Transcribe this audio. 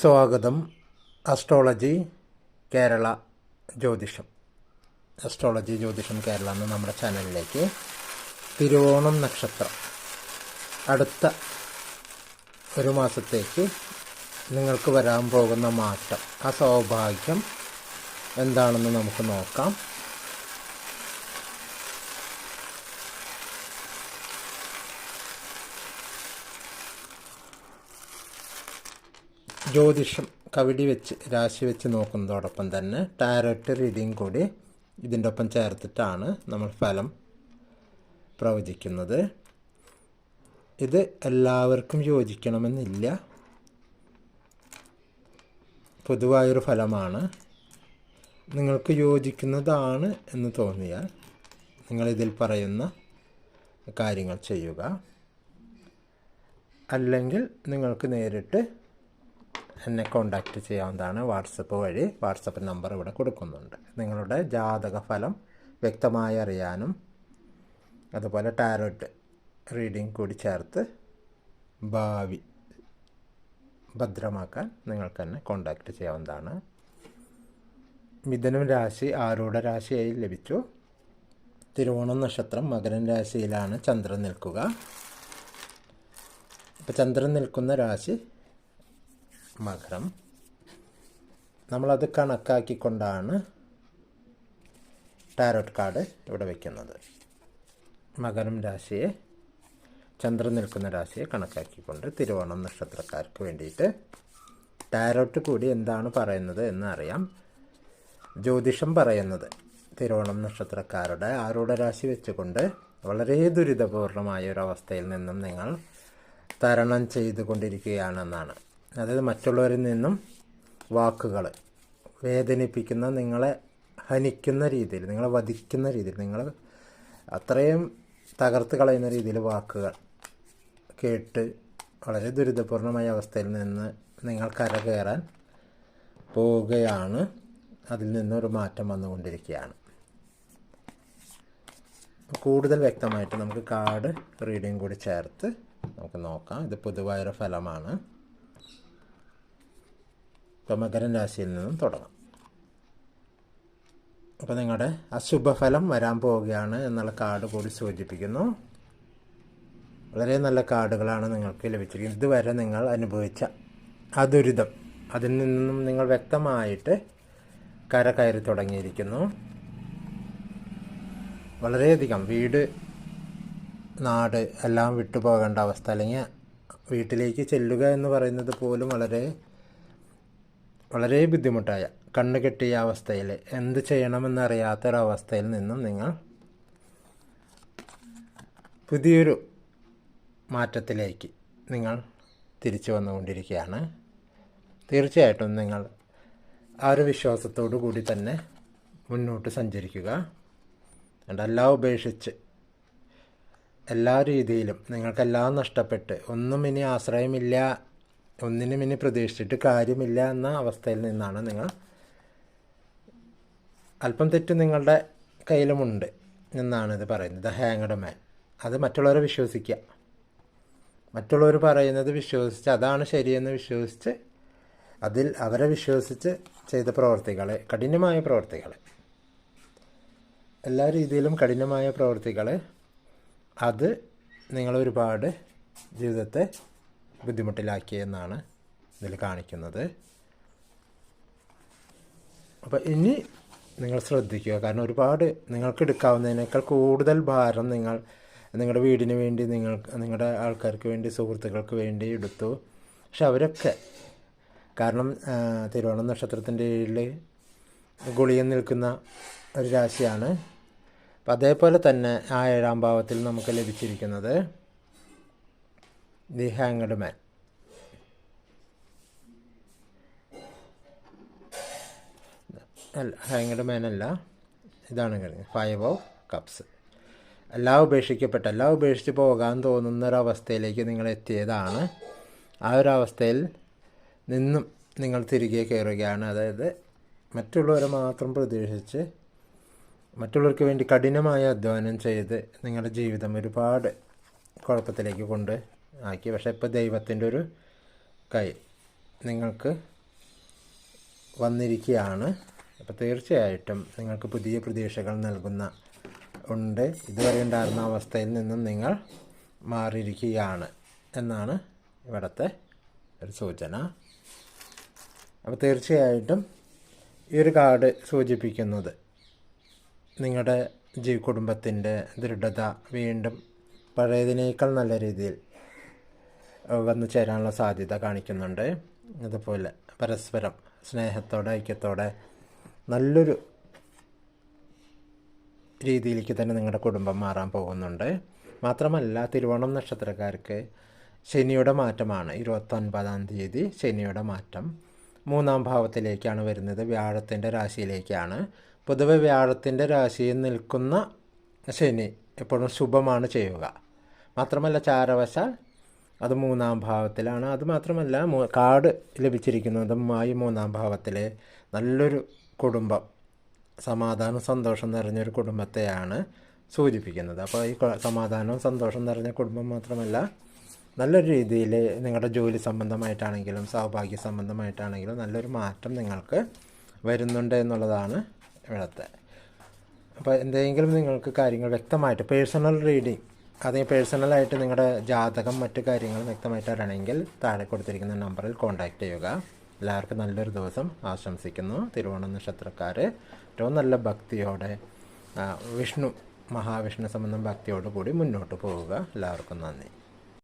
സ്വാഗതം. അസ്ട്രോളജി കേരള ജ്യോതിഷം. അസ്ട്രോളജി ജ്യോതിഷം കേരള എന്ന നമ്മുടെ ചാനലിലേക്ക് തിരുവോണം നക്ഷത്രം. അടുത്ത ഒരു മാസത്തേക്ക് നിങ്ങൾക്ക് വരാൻ പോകുന്ന മാറ്റം ആ സൗഭാഗ്യം എന്താണെന്ന് നമുക്ക് നോക്കാം. ജ്യോതിഷം കവിടി വെച്ച് രാശി വെച്ച് നോക്കുന്നതോടൊപ്പം തന്നെ ടാരറ്റ് റീഡിംഗ് കൂടി ഇതിന്റെ ഒപ്പം ചേർത്തിട്ടാണ് നമ്മൾ ഫലം പ്രവചിക്കുന്നത്. ഇത് എല്ലാവർക്കും യോജിക്കണമെന്നില്ല. പൊതുവായൊരു ഫലമാണ്. നിങ്ങൾക്ക് യോജിക്കുന്നതാണ് എന്ന് തോന്നിയാൽ നിങ്ങളിതിൽ പറയുന്ന കാര്യങ്ങൾ ചെയ്യുക. അല്ലെങ്കിൽ നിങ്ങൾക്ക് നേരിട്ട് എന്നെ കോണ്ടാക്റ്റ് ചെയ്യാവുന്നതാണ് വാട്സപ്പ് വഴി. വാട്സപ്പ് നമ്പർ ഇവിടെ കൊടുക്കുന്നുണ്ട്. നിങ്ങളുടെ ജാതക ഫലം വ്യക്തമായി അറിയാനും അതുപോലെ ടാരോട്ട് റീഡിംഗ് കൂടി ചേർത്ത് ഭാവി ഭദ്രമാക്കാൻ നിങ്ങൾക്ക് തന്നെ കോണ്ടാക്റ്റ് ചെയ്യാവുന്നതാണ്. മിഥുനം രാശി ആരൂഢ രാശിയായി ലഭിച്ചു. തിരുവോണം നക്ഷത്രം മകരൻ രാശിയിലാണ് ചന്ദ്രൻ നിൽക്കുക. അപ്പോൾ ചന്ദ്രൻ നിൽക്കുന്ന രാശി മകരം നമ്മളത് കണക്കാക്കിക്കൊണ്ടാണ് ടാരോട്ട് കാർഡ് ഇവിടെ വയ്ക്കുന്നത് മകരം രാശിയെ ചന്ദ്രൻ നിൽക്കുന്ന രാശിയെ കണക്കാക്കിക്കൊണ്ട് തിരുവോണം നക്ഷത്രക്കാർക്ക് വേണ്ടിയിട്ട് ടാരോട്ട് കൂടി എന്താണ് പറയുന്നത് എന്ന് അറിയാം. ജ്യോതിഷം പറയുന്നത് തിരുവോണം നക്ഷത്രക്കാരുടെ ആരൂഢ രാശി വെച്ചുകൊണ്ട് വളരെ ദുരിതപൂർണമായ ഒരു അവസ്ഥയിൽ നിന്നും നിങ്ങൾ തരണം ചെയ്തുകൊണ്ടിരിക്കുകയാണെന്നാണ്. അതായത് മറ്റുള്ളവരിൽ നിന്നും വാക്കുകൾ വേദനിപ്പിക്കുന്ന നിങ്ങളെ ഹനിക്കുന്ന രീതിയിൽ നിങ്ങളെ വധിക്കുന്ന രീതിയിൽ നിങ്ങൾ അത്രയും തകർത്ത് കളയുന്ന രീതിയിൽ വാക്കുകൾ കേട്ട് വളരെ ദുരിതപൂർണമായ അവസ്ഥയിൽ നിന്ന് നിങ്ങൾ കരകയറാൻ പോവുകയാണ്. അതിൽ നിന്നൊരു മാറ്റം വന്നുകൊണ്ടിരിക്കുകയാണ്. കൂടുതൽ വ്യക്തമായിട്ട് നമുക്ക് കാർഡ് റീഡിങ് കൂടി ചേർത്ത് നമുക്ക് നോക്കാം. ഇത് പൊതുവായൊരു ഫലമാണ്. ഇപ്പോൾ മകരൻ രാശിയിൽ നിന്നും തുടങ്ങാം. അപ്പോൾ നിങ്ങളുടെ അശുഭഫലം വരാൻ പോവുകയാണ് എന്നുള്ള കാർഡ് കൂടി സൂചിപ്പിക്കുന്നു. വളരെ നല്ല കാർഡുകളാണ് നിങ്ങൾക്ക് ലഭിച്ചിരിക്കുന്നത്. ഇതുവരെ നിങ്ങൾ അനുഭവിച്ച ആ ദുരിതം അതിൽ നിന്നും നിങ്ങൾ വ്യക്തമായിട്ട് കര കയറി തുടങ്ങിയിരിക്കുന്നു. വളരെയധികം വീട് നാട് എല്ലാം വിട്ടുപോകേണ്ട അവസ്ഥ അല്ലെങ്കിൽ വീട്ടിലേക്ക് ചെല്ലുക എന്ന് പറയുന്നത് പോലും വളരെ വളരെ ബുദ്ധിമുട്ടായ കണ്ണ് കെട്ടിയ അവസ്ഥയിൽ എന്ത് ചെയ്യണമെന്നറിയാത്തൊരവസ്ഥയിൽ നിന്നും നിങ്ങൾ പുതിയൊരു മാറ്റത്തിലേക്ക് നിങ്ങൾ തിരിച്ചു വന്നുകൊണ്ടിരിക്കുകയാണ്. തീർച്ചയായിട്ടും നിങ്ങൾ ആ ഒരു വിശ്വാസത്തോടു കൂടി തന്നെ മുന്നോട്ട് സഞ്ചരിക്കുക. എല്ലാം ഉപേക്ഷിച്ച് എല്ലാ രീതിയിലും നിങ്ങൾക്കെല്ലാം നഷ്ടപ്പെട്ട് ഒന്നും ഇനി ആശ്രയമില്ല ഒന്നിനും ഇനി പ്രതീക്ഷിച്ചിട്ട് കാര്യമില്ല എന്ന അവസ്ഥയിൽ നിന്നാണ് നിങ്ങൾ അല്പം തെറ്റ് നിങ്ങളുടെ കയ്യിലുമുണ്ട് എന്നാണ് ഇത് പറയുന്നത്. ഹാങ്ങഡ് മാൻ. അത് മറ്റുള്ളവരെ വിശ്വസിക്കുക. മറ്റുള്ളവർ പറയുന്നത് വിശ്വസിച്ച് അതാണ് ശരിയെന്ന് വിശ്വസിച്ച് അതിൽ അവരെ വിശ്വസിച്ച് ചെയ്ത പ്രവർത്തികൾ കഠിനമായ പ്രവർത്തികൾ എല്ലാ രീതിയിലും കഠിനമായ പ്രവർത്തികൾ അത് നിങ്ങളൊരുപാട് ജീവിതത്തെ ബുദ്ധിമുട്ടിലാക്കിയെന്നാണ് ഇതിൽ കാണിക്കുന്നത്. അപ്പോൾ ഇനി നിങ്ങൾ ശ്രദ്ധിക്കുക. കാരണം ഒരുപാട് നിങ്ങൾക്ക് എടുക്കാവുന്നതിനേക്കാൾ കൂടുതൽ ഭാരം നിങ്ങൾ നിങ്ങളുടെ വീടിന് വേണ്ടി നിങ്ങൾ നിങ്ങളുടെ ആൾക്കാർക്ക് വേണ്ടി സുഹൃത്തുക്കൾക്ക് വേണ്ടി എടുത്തു. പക്ഷെ അവരൊക്കെ കാരണം തിരുവോണം നക്ഷത്രത്തിന്റെ കീഴിൽ ഗുളിയൻ നിൽക്കുന്ന ഒരു രാശിയാണ്. അപ്പം അതേപോലെ തന്നെ ആ ഏഴാം ഭാവത്തിൽ നമുക്ക് ലഭിച്ചിരിക്കുന്നത്. ദി ഹാങ്ഡ് മാൻ ഹാങ്ങഡ് മാൻ അല്ല ഇതാണ് കഴിഞ്ഞത് ഫൈവ് ഓഫ് കപ്സ് എല്ലാം ഉപേക്ഷിക്കപ്പെട്ട എല്ലാം ഉപേക്ഷിച്ച് പോകാൻ തോന്നുന്ന ഒരവസ്ഥയിലേക്ക് നിങ്ങൾ എത്തിയതാണ്. ആ ഒരു അവസ്ഥയിൽ നിന്നും നിങ്ങൾ തിരികെ കയറുകയാണ്. അതായത് മറ്റുള്ളവരെ മാത്രം പ്രതീക്ഷിച്ച് മറ്റുള്ളവർക്ക് വേണ്ടി കഠിനമായ അധ്വാനം ചെയ്ത് നിങ്ങളുടെ ജീവിതം ഒരുപാട് കുഴപ്പത്തിലേക്ക് കൊണ്ട് ആക്കി. പക്ഷെ ഇപ്പോൾ ദൈവത്തിന്റെ ഒരു കൈ നിങ്ങൾക്ക് വന്നിരിക്കുകയാണ്. അപ്പോൾ തീർച്ചയായിട്ടും നിങ്ങൾക്ക് പുതിയ പ്രതീക്ഷകൾ നൽകുന്ന ഉണ്ട്. ഇതുവരെ ഉണ്ടായിരുന്ന അവസ്ഥയിൽ നിന്നും നിങ്ങൾ മാറിയിരിക്കുകയാണ് എന്നാണ് ഇവിടുത്തെ ഒരു സൂചന. അപ്പോൾ തീർച്ചയായിട്ടും ഈ ഒരു കാർഡ് സൂചിപ്പിക്കുന്നത് നിങ്ങളുടെ ജീ കുടുംബത്തിന്റെ ദൃഢത വീണ്ടും പഴയതിനേക്കാൾ നല്ല രീതിയിൽ വന്നു ചേരാനുള്ള സാധ്യത കാണിക്കുന്നുണ്ട്. അതുപോലെ പരസ്പരം സ്നേഹത്തോടെ ഐക്യത്തോടെ നല്ലൊരു രീതിയിലേക്ക് തന്നെ നിങ്ങളുടെ കുടുംബം മാറാൻ പോകുന്നുണ്ട്. മാത്രമല്ല തിരുവോണം നക്ഷത്രക്കാർക്ക് ശനിയുടെ മാറ്റമാണ്. ഇരുപത്തൊൻപതാം തീയതി ശനിയുടെ മാറ്റം. മൂന്നാം ഭാവത്തിലേക്കാണ് വരുന്നത്. വ്യാഴത്തിന്റെ രാശിയിലേക്കാണ്. പൊതുവെ വ്യാഴത്തിന്റെ രാശിയിൽ നിൽക്കുന്ന ശനി എപ്പോഴും ശുഭമാണ് ചെയ്യുക. മാത്രമല്ല ചാരവശാൽ അത് മൂന്നാം ഭാവത്തിലാണ്. അതുമാത്രമല്ല കാർഡ് ലഭിച്ചിരിക്കുന്നതും ഈ മൂന്നാം ഭാവത്തിൽ നല്ലൊരു കുടുംബം സമാധാനം സന്തോഷം നിറഞ്ഞൊരു കുടുംബത്തെയാണ് സൂചിപ്പിക്കുന്നത്. അപ്പോൾ ഈ സമാധാനവും സന്തോഷം നിറഞ്ഞ കുടുംബം മാത്രമല്ല നല്ലൊരു രീതിയിൽ നിങ്ങളുടെ ജോലി സംബന്ധമായിട്ടാണെങ്കിലും സൗഭാഗ്യ സംബന്ധമായിട്ടാണെങ്കിലും നല്ലൊരു മാറ്റം നിങ്ങൾക്ക് വരുന്നുണ്ട് എന്നുള്ളതാണ് ഇവിടുത്തെ. അപ്പോൾ എന്തെങ്കിലും നിങ്ങൾക്ക് കാര്യങ്ങൾ വ്യക്തമായിട്ട് പേഴ്സണൽ റീഡിങ് അതേ പേഴ്സണലായിട്ട് നിങ്ങളുടെ ജാതകം മറ്റു കാര്യങ്ങളും വ്യക്തമായിട്ട് അറിയണമെങ്കിൽ താഴെ കൊടുത്തിരിക്കുന്ന നമ്പറിൽ കോൺടാക്റ്റ് ചെയ്യുക. എല്ലാവർക്കും നല്ലൊരു ദിവസം ആശംസിക്കുന്നു. തിരുവോണ നക്ഷത്രക്കാർ ഏറ്റവും നല്ല ഭക്തിയോടെ വിഷ്ണു മഹാവിഷ്ണു സംബന്ധം ഭക്തിയോടുകൂടി മുന്നോട്ട് പോവുക. എല്ലാവർക്കും നന്ദി.